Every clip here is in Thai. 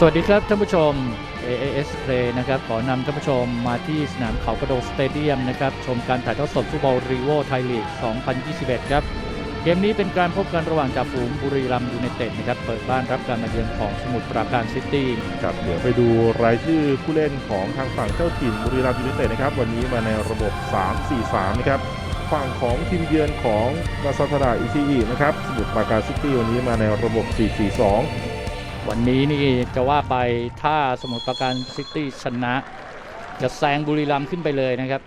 สวัสดีครับท่านผู้ชม AAS Play นะครับขอนำท่านผู้ชมมาที่สนามเขากระโดดสเตเดียมนะครับชมการถ่ายทอดสดฟุตบอลรีโวไทยลีก 2021 ครับ เกมนี้เป็นการพบกันระหว่างจ่าฝูงบุรีรัมย์ยูไนเต็ดนะครับเปิดบ้านรับการมาเยือนของสมุทรปราการซิตี้ครับเดี๋ยวไปดูรายชื่อผู้เล่นของทางฝั่งเจ้าถิ่นบุรีรัมย์ยูไนเต็ดนะครับวันนี้มาในระบบ 3-4-3 นะครับฝั่งของทีมเยือนของราซาทาดาอิซิอินะครับสมุทรปราการซิตี้วันนี้มาในระบบ 4-4-2 วันนี้นี่จะว่าไปถ้าสมุทรปราการซิตี้ชนะ จะแซงบุรีรัมย์ขึ้นไปเลยนะครับ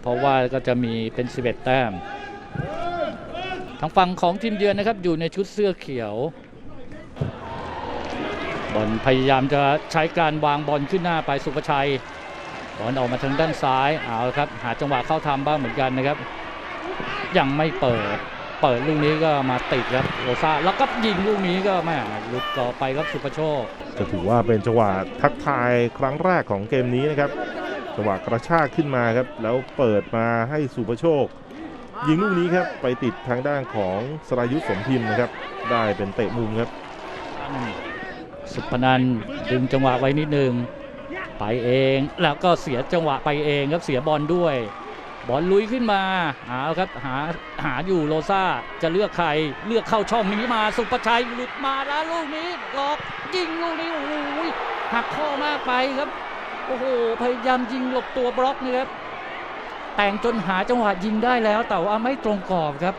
เพราะว่าก็จะมีเป็น 11 แต้ม ทางฝั่งของทีมเยือนนะครับอยู่ในชุดเสื้อเขียวบอลพยายามจะใช้การวางบอลขึ้นหน้าไปสุภชัยบอลออกมาทางด้านซ้ายเอาครับ หาจังหวะเข้าทำบ้างเหมือนกันนะครับ ยังไม่เปิด เปิดลูกนี้ก็มาติดครับโรซ่าแล้วก็ยิงลูกนี้ก็แม่หลุดต่อไปครับสุภโชคจะถือว่าเป็นจังหวะทักทายครั้งแรกของเกมนี้นะครับจังหวะกระชากขึ้นมาครับ แล้วเปิดมาให้สุภโชค ยิงลูกนี้ครับไปติดทางด้านของสรายุทธสมพิมพ์นะครับ ได้เป็นเตะมุมครับ สุพนันท์ดึงจังหวะไว้นิดนึงไปเองแล้วก็เสียจังหวะไปเองครับเสียบอลด้วย บอลลุยขึ้นมาเอาครับหาหาอยู่โรซ่าจะเลือกใครเลือกเข้าช่องนี้มาสุประชัยหลุดมาแล้วลูกนี้หลอกยิงลูกนี้โอ้โหหักข้อมากไปครับโอ้โหพยายามยิงหลบตัวบล็อกนะครับแต่งจนหาจังหวะยิงได้แล้วแต่ว่าไม่ตรงกรอบครับ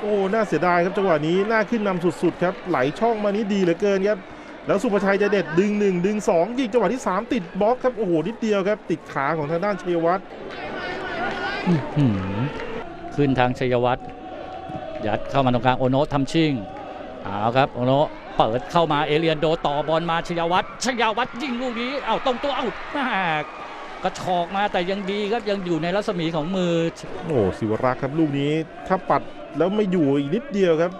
โอ้น่าเสียดายครับจังหวะนี้น่าขึ้นนำสุดๆครับไหลช่องมานี้ดีเหลือเกินครับแล้วสุภชัยจะเด็ดดึง1ดึง2ยิงจังหวะที่ 3 ติดบล็อกครับโอ้โหนิดเดียวครับติดขาของทางด้านชัยวัฒน์ ขึ้นทางชัยวัฒน์ยัดเข้ามาตรงกลางโอโนะทำชิงเอาครับโอโนะเปิดเข้ามาเอเลียนโดต่อบอลมาชัยวัฒน์ชัยวัฒน์ยิงลูกนี้เอาตรงตัวเอาม่กระชอกมาแต่ยังดีครับยังอยู่ในรัศมีของมือโอ้สิวรักษ์ครับลูกนี้ถ้าปัดแล้วไม่อยู่อีกนิดเดียวครับ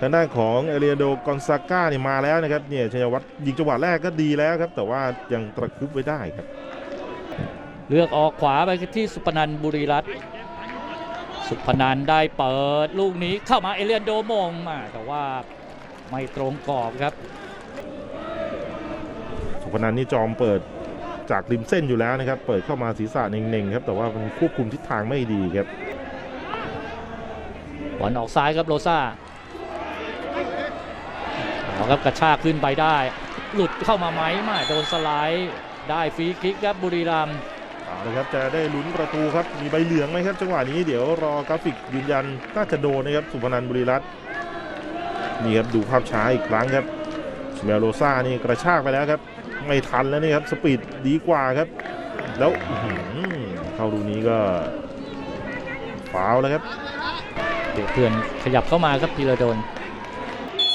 ทางด้านของเอเรียโดกอนซาก้าเนี่ยมาแล้วนะครับเนี่ยชัยวัฒน์ยิงจังหวะแรกก็ดีแล้วครับ แต่ว่ายังตะคุบไว้ได้ครับ เลือกออกขวาไปที่สุพนันท์บุรีรัตน์สุพนันท์ได้เปิดลูกนี้เข้ามาเอเลียนโดมงมาแต่ว่าไม่ตรงกรอบครับ สุพนันนี่จอมเปิดจากริมเส้นอยู่แล้วนะครับ เปิดเข้ามาศีรษะเน่งๆครับ แต่ว่ามันควบคุมทิศทางไม่ดีครับบอลออกซ้ายครับโรซ่าเอาครับกระชากขึ้นไปได้ หลุดเข้ามาไหมไมาโดนสไลด์ได้ฟรีคิกครับบุรีรัมย์ เอาละครับจะได้ลุ้นประตูครับมีใบเหลืองไหมครับ จังหวะนี้เดี๋ยวรอกราฟิกยืนยันน่าจะโดนนะครับสุพนันบุรีรัตน์นี่ครับดูภาพช้าอีกครั้งครับเมลโลซ่านี่กระชากไปแล้วครับ ไม่ทันแล้วนี่ครับสปีดดีกว่าครับ แล้วเข้าดูนี้ก็ฟาวแล้วครับเดี๋ยวเพื่อนขยับเข้ามาครับพีระดน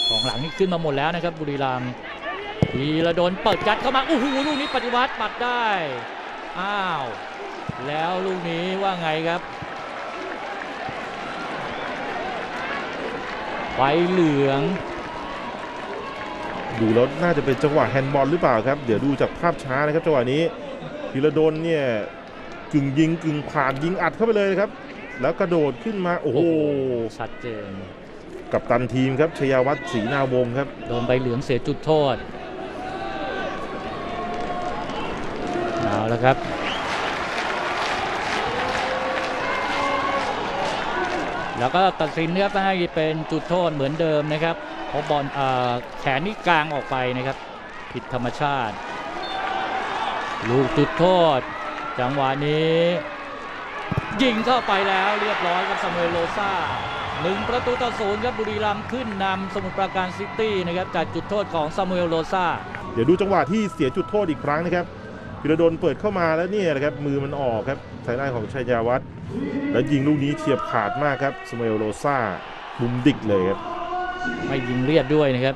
ของหลังนี่ขึ้นมาหมดแล้วนะครับบุรีรัมย์พีระดนเปิดยัดเข้ามาโอ้โหลูกนี้ปฏิวัติปัดได้ อ้าว แล้วลูกนี้ว่าไงครับ ไฟเหลือง ดูแล้วน่าจะเป็นจังหวะแฮนด์บอลหรือเปล่าครับ เดี๋ยวดูจากภาพช้านะครับจังหวะนี้พิรดลเนี่ยกึ่งยิงกึ่งผ่านยิงอัดเข้าไปเลยครับ แล้วกระโดดขึ้นมาโอ้โหชัดเจน กับตันทีมครับชยวัฒน์ศรีนาวงศ์ครับ โดนใบเหลืองเสียจุดโทษ เอาละครับ แล้วก็ตัดสินครับให้เป็นจุดโทษเหมือนเดิมนะครับเพราะบอลแขนนี่กลางออกไปนะครับ ผิดธรรมชาติ ลูกจุดโทษ จังหวะนี้ ยิงเข้าไปแล้วเรียบร้อยกับซามูเอลโลซาหนึ่งประตูต่อศูนย์ครับบุรีรัมย์ขึ้นนำสมุทรปราการซิตี้นะครับจากจุดโทษของซามูเอลโลซาเดี๋ยวดูจังหวะที่เสียจุดโทษอีกครั้งนะครับ พิรดลเปิดเข้ามาแล้วเนี่ยนะครับมือมันออกครับทางด้านของชัยาวัฒน์แล้วยิงลูกนี้เฉียบขาดมากครับสมเอลโรซ่ามุมดิกเลยครับไม่ยิงเลียดด้วยนะครับ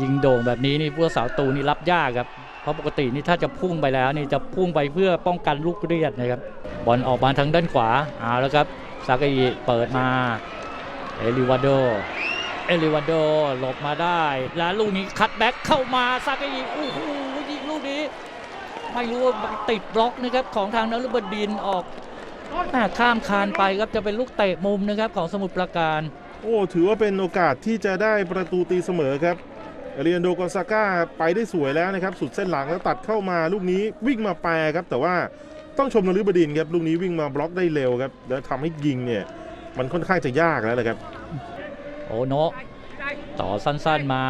ยิงโด่งแบบนี้นี่พวกสาวตูนี่รับยากครับเพราะปกตินี่ถ้าจะพุ่งไปแล้วนี่จะพุ่งไปเพื่อป้องกันลูกเลียดนะครับบอลออกมาทางด้านขวาเอาแล้วครับซากาอิเปิดมาเอลิวาโดเอลิวาโดหลบมาได้ แล้วลูกนี้คัดแบ็กเข้ามาซากาอิโอ้โหยิงลูกนี้ ไม่รู้ว่าติดบล็อกนะครับของทางนฤบดินทร์ออกแม่ข้ามคานไปครับจะเป็นลูกเตะมุมนะครับของสมุทรปราการ โอ้ถือว่าเป็นโอกาสที่จะได้ประตูตีเสมอครับเอเรียนโดกอนซาก้าไปได้สวยแล้วนะครับ สุดเส้นหลังแล้วตัดเข้ามาลูกนี้วิ่งมาแปรครับ แต่ว่าต้องชมนฤบดินครับลูกนี้วิ่งมาบล็อกได้เร็วครับ แล้วทำให้ยิงเนี่ยมันค่อนข้างจะยากแล้วแหละครับ โอโนะต่อสั้นๆมา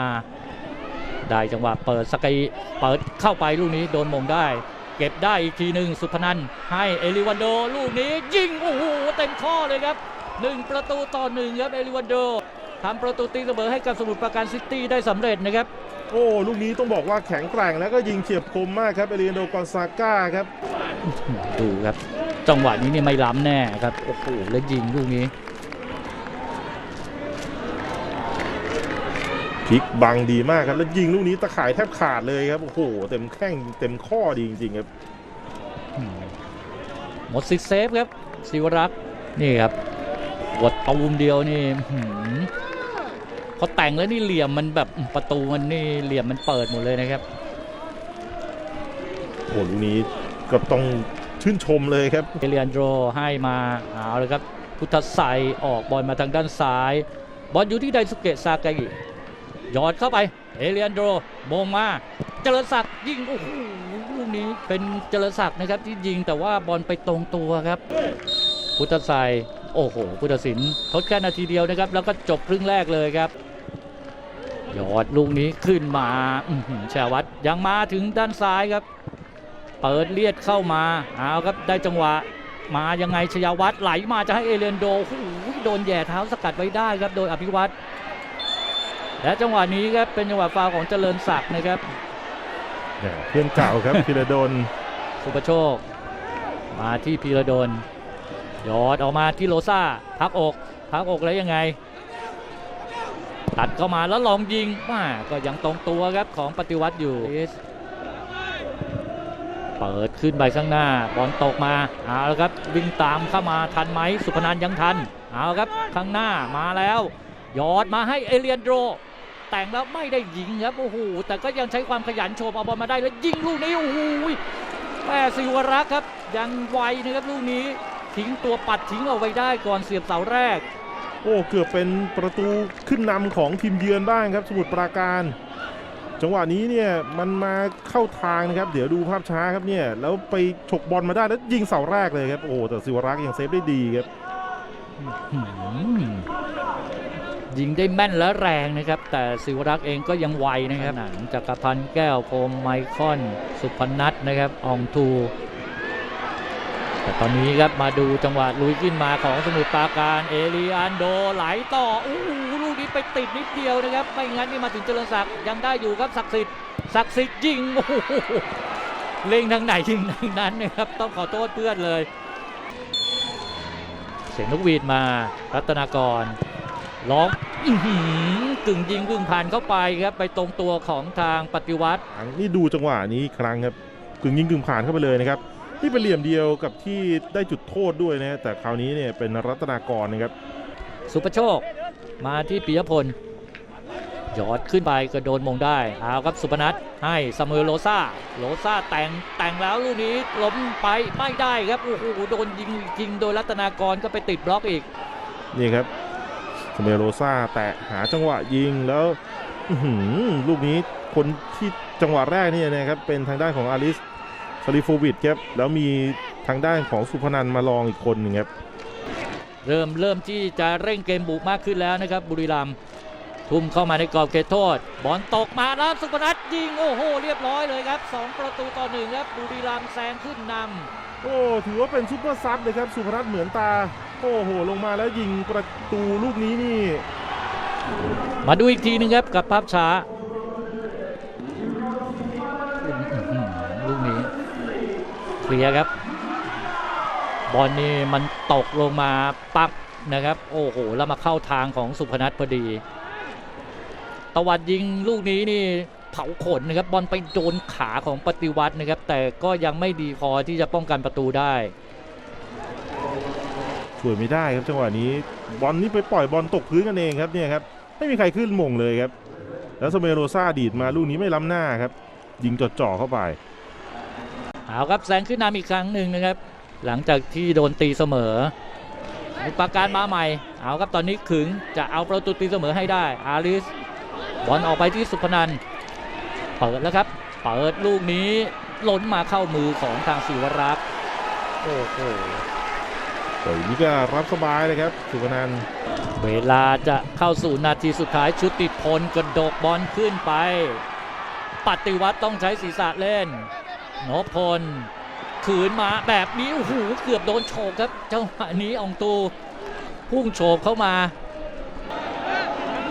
ได้จังหวะเปิดสกายเปิดเข้าไปลูกนี้โดนมงได้ เก็บได้อีกทีหนึ่งสุพนันท์ให้เอลิวันโดลูกนี้ยิงโอ้โหเต็มข้อเลยครับหนึ่งประตูต่อหนึ่งครับเอลิวันโดทำประตูตีเสมอให้กับสมุทรปราการซิตี้ได้สำเร็จนะครับโอ้ลูกนี้ต้องบอกว่าแข็งแกร่งแล้วก็ยิงเฉียบคมมากครับเอเรียนโดกอนซาก้าครับดูครับ จังหวะนี้นี่ไม่ล้ำแน่ครับโอ้โหแล้วยิงลูกนี้ ลิกบังดีมากครับ แล้วยิงลูกนี้ตะข่ายแทบขาดเลยครับ โอ้โห เต็มแข้งเต็มข้อดีจริงๆครับ หมดสิทธิ์เซฟครับศิวรักษ์นี่ครับกดตูมเดียวนี่อื้อหือพอแต่งแล้วนี่เหลี่ยมมันแบบประตูมันนี่เหลี่ยมมันเปิดหมดเลยนะครับโอ้ลูกนี้ก็ต้องชื่นชมเลยครับเอเลียนโดรให้มาเอาเลยครับ พุทธไซออกบอลมาทางด้านซ้าย บอลอยู่ที่ไดสุเกะซากากิห ยอดเข้าไป เอเลียนโดรมงมาเจริญศักดิ์ยิง โอ้โหลูกนี้เป็นเจริญศักดิ์นะครับที่ยิงแต่ว่าบอลไปตรงตัวครับ พุทธไซโอ้โห พุทธศิลป์ทดแค่นาทีเดียวนะครับ แล้วก็จบครึ่งแรกเลยครับหยอดลูกนี้ขึ้นมาอื้อหือชาวัตยังมาถึงด้านซ้ายครับ เปิดเลียดเข้ามาเอาครับได้จังหวะ มายังไงชยาวัตรไหลมาจะให้เอเลนโดโอ้โหโดนแย่เท้าสกัดไว้ได้ครับ โดยอภิวัตร และจังหวะนี้ครับเป็นจังหวะฟาวล์ของเจริญศักดิ์นะครับเพื่อนเก่าครับพิระดลสุประโชค มาที่พีระดลยอดออกมาที่โลซ่าพักอกพักอกแล้วยังไง ตัดเข้ามาแล้วลองยิงมาก็ยังตรงตัวครับของปฏิวัติอยู่ เปิดขึ้นไปข้างหน้าบอลตกมาเอาละครับวิ่งตามเข้ามาทันไหมสุพนันยังทันเอาครับข้างหน้ามาแล้วยอดมาให้เอเลียนโดร แต่งแล้วไม่ได้ยิงครับโอ้โหแต่ก็ยังใช้ความขยันโชว์เอาบอลมาได้แล้วยิงลูกนี้โอ้โหแม่ศิวรักษ์ครับ ยังไวนะครับลูกนี้ทิ้งตัวปัดทิ้งเอาไว้ได้ก่อนเสียบเสาแรก โอ้เกือบเป็นประตูขึ้นนำของทีมเยือนบ้างครับ สมุทรปราการ จังหวะนี้เนี่ยมันมาเข้าทางนะครับ เดี๋ยวดูภาพช้าครับเนี่ยแล้วไปฉกบอลมาได้แล้วยิงเสาแรกเลยครับโอ้แต่ศิวรักษ์ยังเซฟได้ดีครับหืม ยิงได้แม่นและแรงนะครับ แต่ศิวรักษ์เองก็ยังไวนะครับหนังจักรพันธ์แก้วพรมไมคอน สุพนัทนะครับอองทู แต่ตอนนี้ครับมาดูจังหวะลุยขึ้นมาของสมุทรปราการเอลีอันโดไหลต่ออู้หูลูกนี้ไปติดนิดเดียวนะครับ ไม่งั้นนี่มาถึงเจริญศักดิ์ยังได้อยู่ครับศักดิ์สิทธิ์ศักดิ์สิทธิ์ยิงโอ้โหเล็งทางไหนยิงทางนั้นนะครับต้องขอโทษเพื่อนเลย เสียงนกหวีดมารัตนากร ร้องอื้อหือกึ่งยิงกึ่งผ่านเข้าไปครับไปตรงตัวของทางปฏิวัตินี่ดูจังหวะนี้อีกครั้งครับกึ่งยิงกึ่งผ่านเข้าไปเลยนะครับนี่เป็นเหลี่ยมเดียวกับที่ได้จุดโทษด้วยนะฮะแต่คราวนี้เนี่ยเป็นรัตนากรนะครับ สุประโชคมาที่ปิยพลหยอดขึ้นไปก็โดนมงได้เอาครับสุพนัทให้เสมอโลซ่าโลซ่าแต่งแต่งแล้วลูกนี้ล้มไปไม่ได้ครับโอ้โหโดนยิงยิงโดยรัตนากรก็ไปติดบล็อกอีกนี่ครับ สเมโรซ่าแตะหาจังหวะยิงแล้วอื้อหือลูกนี้คนที่จังหวะแรกเนี่ยนะครับเป็นทางด้านของอาริสซาลิโฟวิดครับแล้วมีทางด้านของสุพนันมาลองอีกคนหนึ่งครับเริ่มเริ่มที่จะเร่งเกมบุกมากขึ้นแล้วนะครับ บุรีรัมย์ทุ่มเข้ามาในกรอบเขตโทษ บอลตกมาแล้วสุพนัทยิงโอ้โหเรียบร้อยเลยครับ 2 ประตูต่อหนึ่งครับบุรีรัมย์แซงขึ้นนโอ้ถือว่าเป็นซุปเปอร์ซับเลยครับสุพนัทเหมือนตา โอ้โหลงมาแล้วยิงประตูลูกนี้นี่ำมาดูอีกทีหนึงครับกับภาพช้าอื้อหือลูกนี้เคลียร์ครับ บอลนี่มันตกลงมาปักนะครับ โอ้โหแล้วมาเข้าทางของสุพนัทพอดี ตะวันยิงลูกนี้นี่เผาขนนะครับบอลไปโดนขาของปฏิวัตินะครับ แต่ก็ยังไม่ดีพอที่จะป้องกันประตูได้ ช่วยไม่ได้ครับจังหวะนี้บอลนี่ไปปล่อยบอลตกพื้นกันเองครับเนี่ยครับไม่มีใครขึ้นมงเลยครับ แล้วสเมโรซ่าดีดมาลูกนี้ไม่ล้ำหน้าครับ ยิงจ่อๆเข้าไปเอาครับแซงขึ้นนำอีกครั้งหนึ่งนะครับ หลังจากที่โดนตีเสมอมีปราการมาใหม่ เอาครับตอนนี้ขึงจะเอาประตูตีเสมอให้ได้ อาริส บอลออกไปที่สุพนันท์เปิดแล้วครับ เปิดลูกนี้ล้นมาเข้ามือของทางศิวรักษ์โอ้โห โอ้ยนี่ก็รับสบายเลยครับสุพนันเวลาจะเข้าสู่นาทีสุดท้ายชุดติดพลกระดกบอลขึ้นไป ปฏิวัติต้องใช้ศีรษะเล่นนพพลขืนมาแบบนี้โอ้โหเกือบโดนโฉบครับจังหวะนี้องตูพุ่งโฉบเข้ามา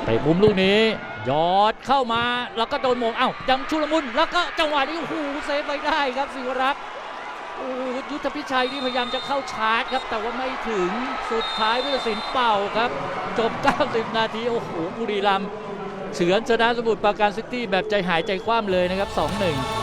ไปมุมลูกนี้ยอดเข้ามาแล้วก็โดนโมงเอ้ายังชุลมุนแล้วก็จังหวะนี้โอ้โหเซฟไปได้ครับศิวรักษ์ ยุทธพิชัยที่พยายามจะเข้าชาร์จครับ แต่ว่าไม่ถึงสุดท้ายวิทยสินเป่าครับ จบ 90 นาที โอ้โหบุรีรัมย์เฉือนชนะสมุทรปราการซิตี้แบบใจหายใจคว่ำเลยนะครับ 2-1